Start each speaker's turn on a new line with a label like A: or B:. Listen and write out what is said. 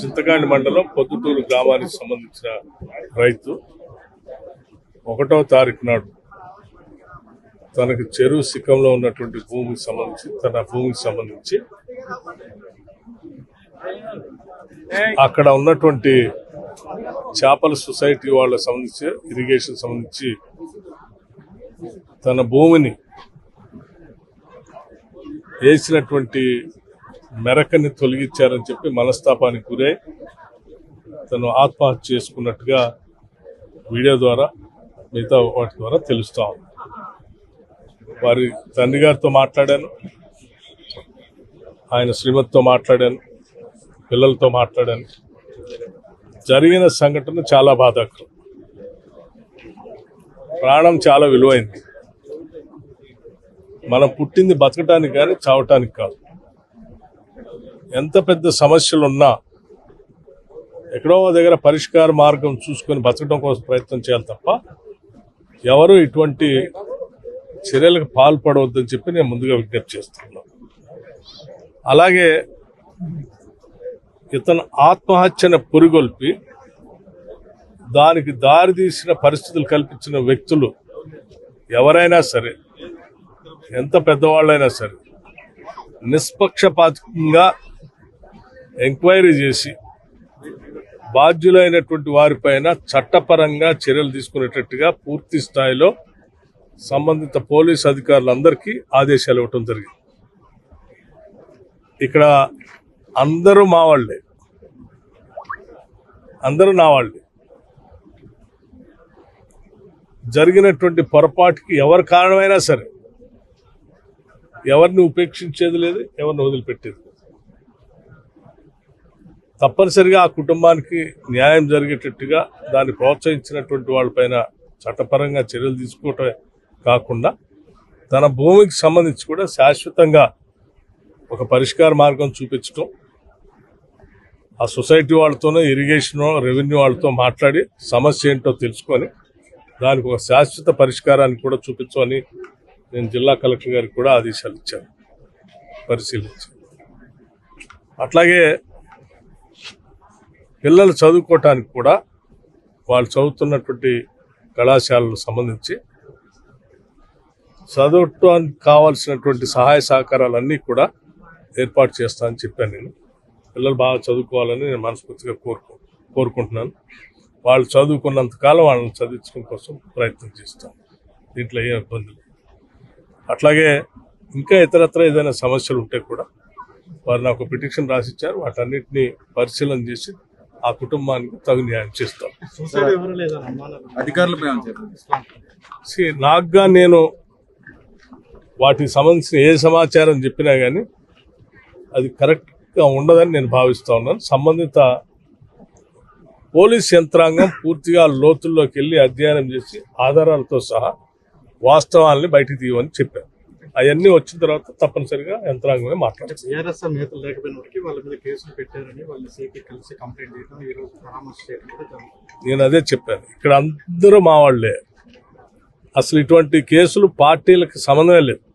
A: చింతకాండి మండలం పొద్దుటూరు గ్రామానికి సంబంధించిన రైతు. ఒకటో తారీఖు నాడు తనకు చెరువు శిఖంలో ఉన్నటువంటి భూమికి సంబంధించి తన భూమికి సంబంధించి అక్కడ ఉన్నటువంటి చేపల సొసైటీ వాళ్ళకి సంబంధించి ఇరిగేషన్ సంబంధించి తన భూమిని వేసినటువంటి మెరకని తొలగించారని చెప్పి మనస్తాపానికి గురై తను ఆత్మహత్య చేసుకున్నట్టుగా వీడియో ద్వారా మిగతా వాటి ద్వారా తెలుస్తా ఉంది. వారి తండ్రి గారితో మాట్లాడాను. ఆయన శ్రీమతితో మాట్లాడాను. పిల్లలతో మాట్లాడాను. జరిగిన సంఘటన చాలా బాధాకరం. ప్రాణం చాలా విలువైంది. మనం పుట్టింది బతకటానికి కానీ చావటానికి కాదు. ఎంత పెద్ద సమస్యలు ఉన్నా ఎక్కడో దగ్గర పరిష్కార మార్గం చూసుకొని బతకడం కోసం ప్రయత్నం చేయాలి తప్ప ఎవరు ఇటువంటి చర్యలకు పాల్పడవద్దని చెప్పి నేను ముందుగా విజ్ఞప్తి చేస్తున్నాను. అలాగే ఇతను ఆత్మహత్యను పురిగొల్పి దానికి దారితీసిన పరిస్థితులు కల్పించిన వ్యక్తులు ఎవరైనా సరే ఎంత పెద్దవాళ్ళైనా సరే నిష్పక్షపాతంగా ఎంక్వైరీ చేసి బాధ్యులైనటువంటి వారిపైన చట్టపరంగా చర్యలు తీసుకునేటట్టుగా పూర్తి స్థాయిలో సంబంధిత పోలీస్ అధికారులందరికీ ఆదేశాలు ఇవ్వటం జరిగింది. ఇక్కడ అందరూ మా వాళ్ళే. అందరూ నా వాళ్ళే. జరిగినటువంటి పొరపాటుకి ఎవరు కారణమైనా సరే ఎవరిని ఉపేక్షించేది లేదు ఎవరిని వదిలిపెట్టేది తప్పనిసరిగా ఆ కుటుంబానికి న్యాయం జరిగేటట్టుగా దాన్ని ప్రోత్సహించినటువంటి వాళ్ళపైన చట్టపరంగా చర్యలు తీసుకోవటమే కాకుండా తన భూమికి సంబంధించి కూడా శాశ్వతంగా ఒక పరిష్కార మార్గం చూపించటం ఆ సొసైటీ వాళ్ళతోనే ఇరిగేషన్ రెవెన్యూ వాళ్ళతో మాట్లాడి సమస్య ఏంటో తెలుసుకొని దానికి ఒక శాశ్వత పరిష్కారాన్ని కూడా చూపించమని నేను జిల్లా కలెక్టర్ గారికి కూడా ఆదేశాలు ఇచ్చాను పరిశీలించాను. అట్లాగే పిల్లలు చదువుకోవటానికి కూడా వాళ్ళు చదువుతున్నటువంటి కళాశాలకు సంబంధించి చదవటానికి కావాల్సినటువంటి సహాయ సహకారాలన్నీ కూడా ఏర్పాటు చేస్తానని చెప్పాను నేను. పిల్లలు బాగా చదువుకోవాలని నేను మనస్ఫూర్తిగా కోరుకు కోరుకుంటున్నాను. వాళ్ళు చదువుకున్నంత కాలం వాళ్ళని చదివించడం కోసం ప్రయత్నం చేస్తాను దీంట్లో ఏం ఇబ్బందులు అట్లాగే ఇంకా ఇతరత్ర ఏదైనా సమస్యలు ఉంటే కూడా వారు నాకు పిటిషన్ రాసిచ్చారు. వాటన్నిటిని పరిశీలన చేసి ఆ కుటుంబానికి తగు న్యాయం చేస్తాం. నాకుగా నేను వాటికి సంబంధించిన ఏ సమాచారం చెప్పినా కానీ అది కరెక్ట్గా ఉండదని నేను భావిస్తా ఉన్నాను. సంబంధిత పోలీస్ యంత్రాంగం పూర్తిగా లోతుల్లోకి వెళ్ళి అధ్యయనం చేసి ఆధారాలతో సహా వాస్తవాల్ని బయటికి తీయమని చెప్పాను. అవన్నీ వచ్చిన తర్వాత తప్పనిసరిగా యంత్రాంగమే
B: టీఆర్ఎస్ నేతలు లేకపోయినప్పటికీ వాళ్ళ మీద కేసులు పెట్టారని వాళ్ళు సిపి కలిసి కంప్లైంట్ చేయడం ఈ రోజు పరామర్శ చేయడం కూడా
A: నేను అదే చెప్పాను. ఇక్కడ అందరూ మా వాళ్ళే. అసలు ఇటువంటి కేసులు పార్టీలకు సంబంధమే లేదు.